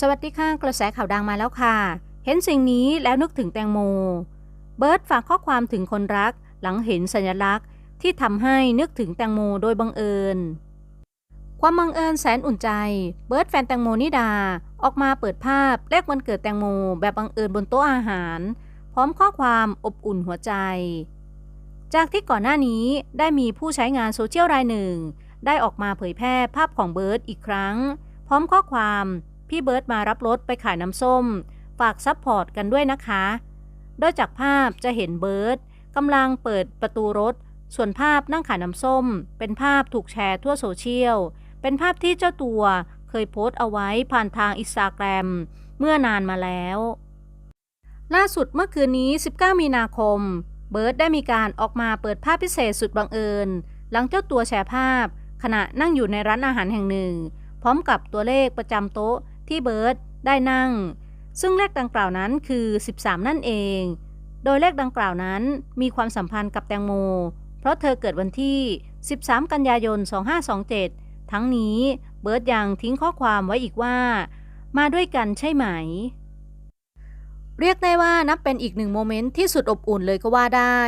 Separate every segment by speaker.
Speaker 1: สวัสดีค่ะกระแสข่าวดังมาแล้วค่ะ เห็นสิ่งนี้แล้วนึกถึงแตงโม เบิร์ตฝากข้อความถึงคนรัก หลังเห็นสัญลักษณ์ ที่ทำให้นึกถึงแตงโมโดยบังเอิญ ความบังเอิญแสนอุ่นใจ เบิร์ตแฟนแตงโมนิดา ออกมาเปิดภาพเลขวันเกิดแตงโม แบบบังเอิญบนโต๊ะอาหาร พร้อมข้อความอบอุ่นหัวใจ จากที่ก่อนหน้านี้ได้มีผู้ใช้งานโซเชียลรายหนึ่ง ได้ออกมาเผยแพร่ภาพของเบิร์ตอีกครั้ง พร้อมข้อความ พี่เบิร์ตมารับรถไปขายน้ำส้ม ฝากซัพพอร์ตกันด้วยนะคะ โดยจากภาพจะเห็นเบิร์ตกำลังเปิดประตูรถ ส่วนภาพนั่งขายน้ำส้ม เป็นภาพถูกแชร์ทั่วโซเชียล เป็นภาพที่เจ้าตัวเคยโพสต์เอาไว้ผ่านทางอินสตาแกรมเมื่อนานมาแล้ว ล่าสุดเมื่อคืนนี้ 19 มีนาคม เบิร์ตได้มีการออกมาเปิดภาพพิเศษสุดบังเอิญ หลังเจ้าตัวแชร์ภาพ ขณะนั่งอยู่ในร้านอาหารแห่งหนึ่ง พร้อมกับตัวเลขประจำโต๊ะ ที่เบิร์ตได้นั่ง ซึ่งเลขดังกล่าวนั้นคือ 13 นั่นเอง โดยเลขดังกล่าวนั้นมีความสัมพันธ์กับแตงโม เพราะเธอเกิดวันที่ 13 กันยายน 2527 ทั้งนี้เบิร์ตยังทิ้งข้อความไว้อีกว่า มาด้วยกันใช่ไหม เรียกได้ว่านับเป็นอีกหนึ่งโมเมนต์ที่สุดอบอุ่นเลยก็ว่าได้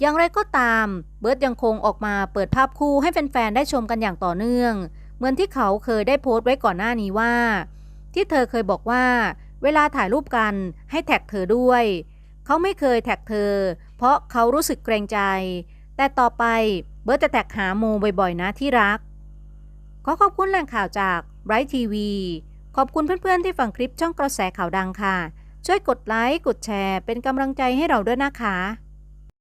Speaker 1: อย่างไรก็ตาม เบิร์ตยังคงออกมาเปิดภาพคู่ให้แฟนๆ ได้ชมกันอย่างต่อเนื่อง เหมือนที่เขาเคยได้โพสต์ไว้ก่อนหน้านี้ว่า ที่เธอเคยบอกว่า เวลาถ่ายรูปกันให้แท็กเธอด้วย เขาไม่เคยแท็กเธอ เพราะเขารู้สึกเกรงใจ แต่ต่อไปเบิร์ตจะแท็กหาโมบ่อยๆนะที่รัก ขอขอบคุณแหล่งข่าวจากไบรท์ทีวีขอบคุณเพื่อนๆที่ฟังคลิปช่องกระแสข่าวดังค่ะ ช่วยกดไลค์ กดแชร์ เป็นกำลังใจให้เราด้วยนะคะ